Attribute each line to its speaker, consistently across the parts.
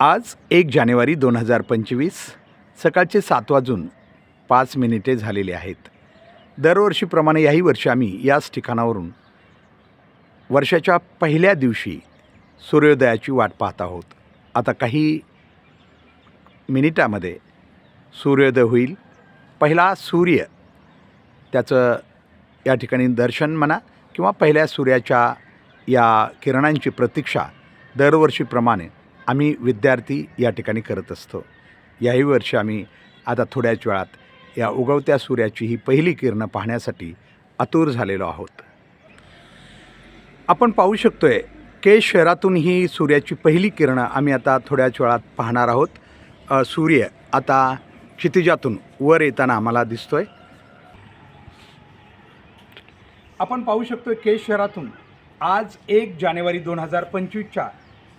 Speaker 1: आज एक जानेवारी दोन हजार पंचवीस सकाळचे सात वाजून पाच मिनिटे झालेले आहेत. दरवर्षीप्रमाणे याही वर्षी आम्ही याच ठिकाणावरून वर्षाच्या पहिल्या दिवशी सूर्योदयाची वाट पाहत आहोत. आता काही मिनिटामध्ये सूर्योदय होईल. पहिला सूर्य त्याचं या ठिकाणी दर्शन म्हणा किंवा पहिल्या सूर्याच्या या किरणांची प्रतीक्षा दरवर्षीप्रमाणे आम्ही विद्यार्थी या ठिकाणी करत असतो. याही वर्षी आम्ही आता थोड्याच वेळात या उगवत्या सूर्याची ही पहिली किरणं पाहण्यासाठी आतुर झालेलो आहोत. आपण पाहू शकतोय केश शहरातून ही सूर्याची पहिली किरणं आम्ही आता थोड्याच वेळात पाहणार आहोत. सूर्य आता क्षितिजातून वर येताना आम्हाला दिसतोय. आपण पाहू शकतो केश शहरातून आज एक जानेवारी दोन हजार पंचवीसच्या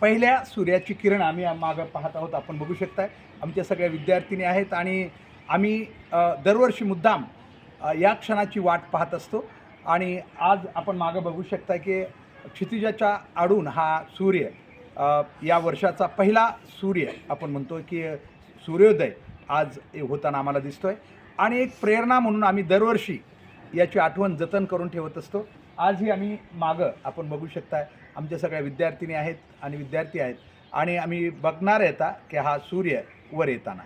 Speaker 1: पहिल्या सूर्याची किरण आम्ही मागं पाहत आहोत. आपण बघू शकताय आमच्या सगळ्या विद्यार्थिनी आहेत आणि आम्ही दरवर्षी मुद्दाम या क्षणाची वाट पाहत असतो. आणि आज आपण मागं बघू शकता की क्षितिजाच्या आडून हा सूर्य या वर्षाचा पहिला सूर्य आपण म्हणतो की सूर्योदय आज होताना आम्हाला दिसतोय. आणि एक प्रेरणा म्हणून आम्ही दरवर्षी याची आठवण जतन करून ठेवत असतो. आजही आम्ही मागं आपण बघू शकताय. आमच्या सगळ्या विद्यार्थिनी आहेत आणि विद्यार्थी आहेत. आणि आम्ही बघणार येता की हा सूर्य वर येताना.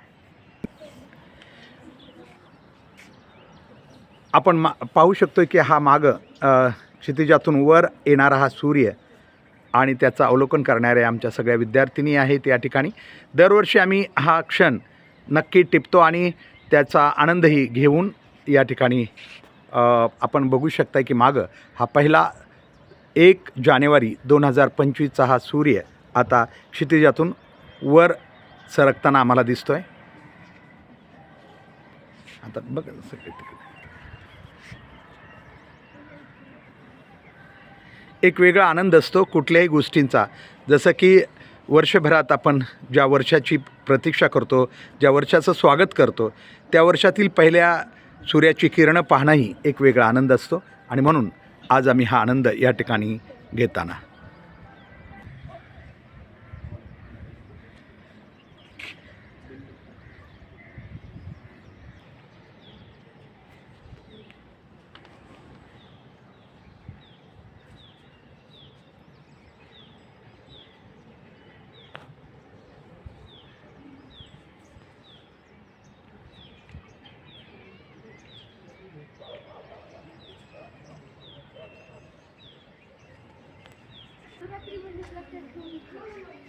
Speaker 1: आपण मा पाहू शकतो की हा मागं क्षितिजातून वर येणारा हा सूर्य आणि त्याचं अवलोकन करणाऱ्या आमच्या सगळ्या विद्यार्थिनी आहेत या ठिकाणी. दरवर्षी आम्ही हा क्षण नक्की टिपतो आणि त्याचा आनंदही घेऊन या ठिकाणी आपण बघू शकता की मागं हा पहिला एक जानेवारी दोन हजार पंचवीसचा हा सूर्य आता क्षितिजातून वर सरकताना आम्हाला दिसतो आहे आता बघ एक वेगळा आनंद असतो कुठल्याही गोष्टींचा. जसं की वर्षभरात आपण ज्या वर्षाची प्रतीक्षा करतो ज्या वर्षाचं स्वागत करतो त्या वर्षातील पहिल्या सूर्याची किरणं पाहणंही एक वेगळा आनंद असतो. आणि म्हणून आज आम्ही हा आनंद या ठिकाणी घेताना You.